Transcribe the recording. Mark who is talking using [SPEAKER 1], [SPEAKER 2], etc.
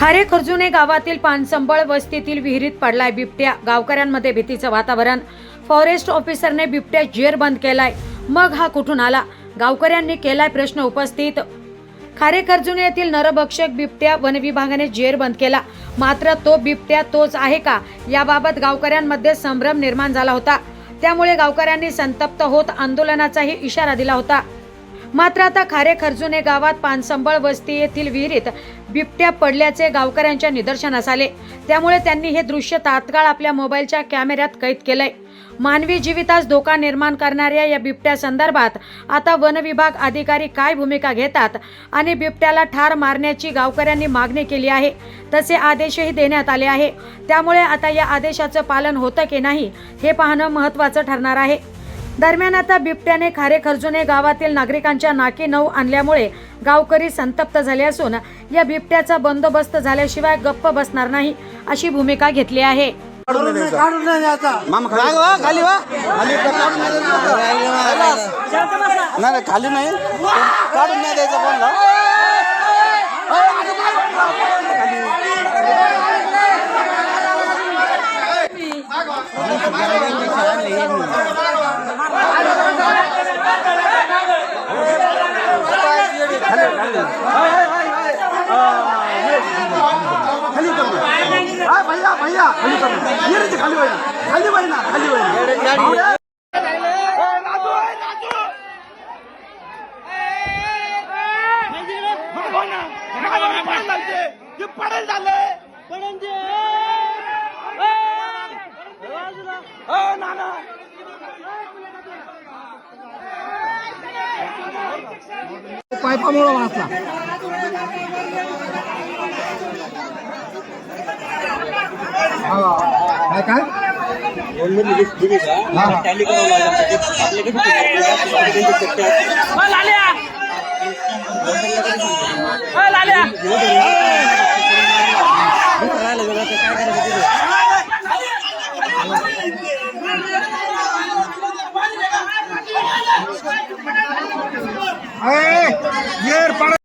[SPEAKER 1] खारे खर्जुने गावातील पानसंबळ वस्तीतील विहिरीत पडलाय बिबट्या. गावकऱ्यांमध्ये भीतीचं वातावरण. फॉरेस्ट ऑफिसरने बिबट्या जेर बंद केलाय. मग हा कुठून आला? गावकऱ्यांनी केलाय प्रश्न उपस्थित. खारे खर्जुने येथील नरभक्षक बिबट्या वन विभागाने जेर बंद केला. मात्र तो बिबट्या तोच आहे का? याबाबत गावकऱ्यांमध्ये संभ्रम निर्माण झाला होता. त्यामुळे गावकऱ्यांनी संतप्त होत आंदोलनाचाही इशारा दिला होता. मात्र आता खारे खर्जुने गावात पानसंबळ वस्ती येथील विहिरीत बिबट्या पडल्याचे गावकऱ्यांच्या निदर्शनास आले. त्यामुळे त्यांनी हे दृश्य तात्काळ आपल्या मोबाईलच्या कॅमेऱ्यात कैद केलंय. मानवी जीवितास धोका निर्माण करणाऱ्या या बिबट्या संदर्भात आता वनविभाग अधिकारी काय भूमिका घेतात आणि बिबट्याला ठार मारण्याची गावकऱ्यांनी मागणी केली आहे तसे आदेशही देण्यात आले आहे. त्यामुळे आता या आदेशाचं पालन होतं की नाही हे पाहणं महत्त्वाचं ठरणार आहे. दरम्यान आता बिबट्याने खारे खर्जुने गावातील नागरिकांच्या नाकी नऊ आणल्यामुळे गावकरी संतप्त झाले असून या बिबट्याचा बंदोबस्त झाल्याशिवाय गप्प बसणार नाही अशी भूमिका घेतली आहे.
[SPEAKER 2] खाली
[SPEAKER 3] नाही
[SPEAKER 2] खाली नाही काढून नाही द्यायचं
[SPEAKER 3] खाली ना. हा, भैया भैया खाली कर ना. ये रे ते खाली ना खाली वय ना खाली वय ना. पायपामुळं वाचला हा. काय काय हा, ¡Eh! ¡Yer, para!